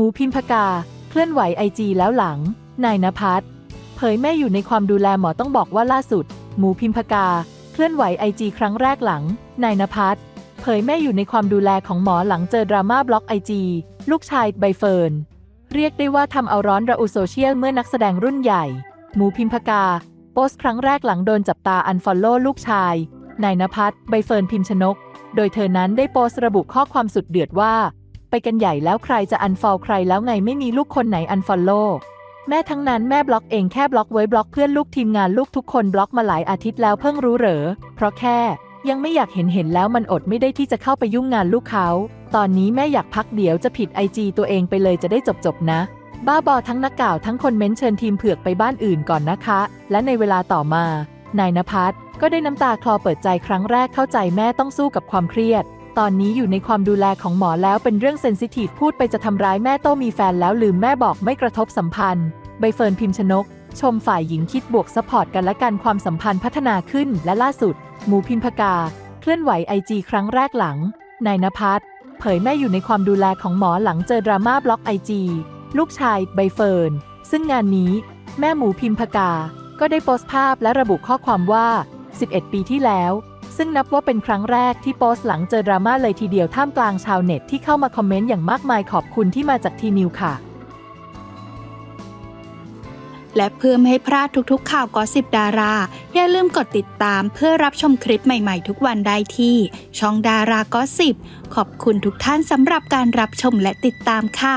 หมูพิมพกา เคลื่อนไหวไอจีแล้วหลัง นายนภัสเผยแม่อยู่ในความดูแลหมอต้องบอกว่าล่าสุด หมูพิมพกา เคลื่อนไหวไอจีครั้งแรกหลัง นายนภัสเผยแม่อยู่ในความดูแลของหมอหลังเจอดราม่าบล็อกไอจีลูกชายใบเฟิร์น เรียกได้ว่าทำเอาร้อนระอุโซเชียลเมื่อนักแสดงรุ่นใหญ่ หมูพิมพกา โพสต์ครั้งแรกหลังโดนจับตาอันฟอลโล่ลูกชาย นายนภัสใบเฟิร์นพิมพ์ชนก โดยเธอนั้นได้โพสต์ระบุข้อความสุดเดือดว่า ไปกันใหญ่แล้วใครจะอันฟอลใครแล้วไงไม่มีลูกคนไหนอันฟอลโล่แม่ทั้งนั้นแม่บล็อกเองแค่บล็อกไว้บล็อกเพื่อนลูกทีมงานลูกทุกคนบล็อกมาหลายอาทิตย์แล้วเพิ่งรู้เหรอ เพราะแค่ยังไม่อยากเห็นเห็นแล้วมันอดไม่ได้ที่จะเข้าไปยุ่งงานลูกเขา ตอนนี้แม่อยากพักเดี๋ยวจะผิดไอจีตัวเองไปเลยจะได้จบจบนะ บ้าบอทั้งนักข่าวทั้งคนเม้นเชิญทีมเผือกไปบ้านอื่นก่อนนะคะ และในเวลาต่อมา นายนภัสก็ได้น้ำตาคลอเปิดใจครั้งแรกเข้าใจแม่ต้องสู้กับความเครียด ตอนนี้อยู่ในความดูแลของหมอแล้วเป็นเรื่องเซนซิทีฟพูดไปจะทำร้ายแม่โต้มีแฟนแล้วลืมแม่บอกไม่กระทบสัมพันธ์ ใบเฟิร์นพิมพ์ชนก ชมฝ่ายหญิงคิดบวกซัพพอร์ตกันและกันความสัมพันธ์พัฒนาขึ้นและล่าสุด หมูพิมพกา เคลื่อนไหวไอจีครั้งแรกหลังนายนภัสเผยแม่อยู่ในความดูแลของหมอหลังเจอดราม่าบล็อกไอจีลูกชายใบเฟิร์นซึ่งงานนี้ แม่หมูพิมพกา ก็ได้โพสต์ภาพและระบุข้อความว่า 11 ปีที่แล้ว ซึ่งนับว่าเป็นครั้งแรกที่โพสต์หลังเจอดราม่าเลยทีเดียวท่ามกลางชาวเน็ตที่เข้ามาคอมเมนต์อย่างมากมายขอบคุณที่มาจากทีนิวค่ะ และเพื่อไม่ให้พลาดทุกๆ ข่าวกอสิบดารา อย่าลืมกดติดตามเพื่อรับชมคลิปใหม่ๆ ทุกวันได้ที่ ช่องดารากอสิบขอบคุณทุกท่านสำหรับการรับชมและติดตามค่ะ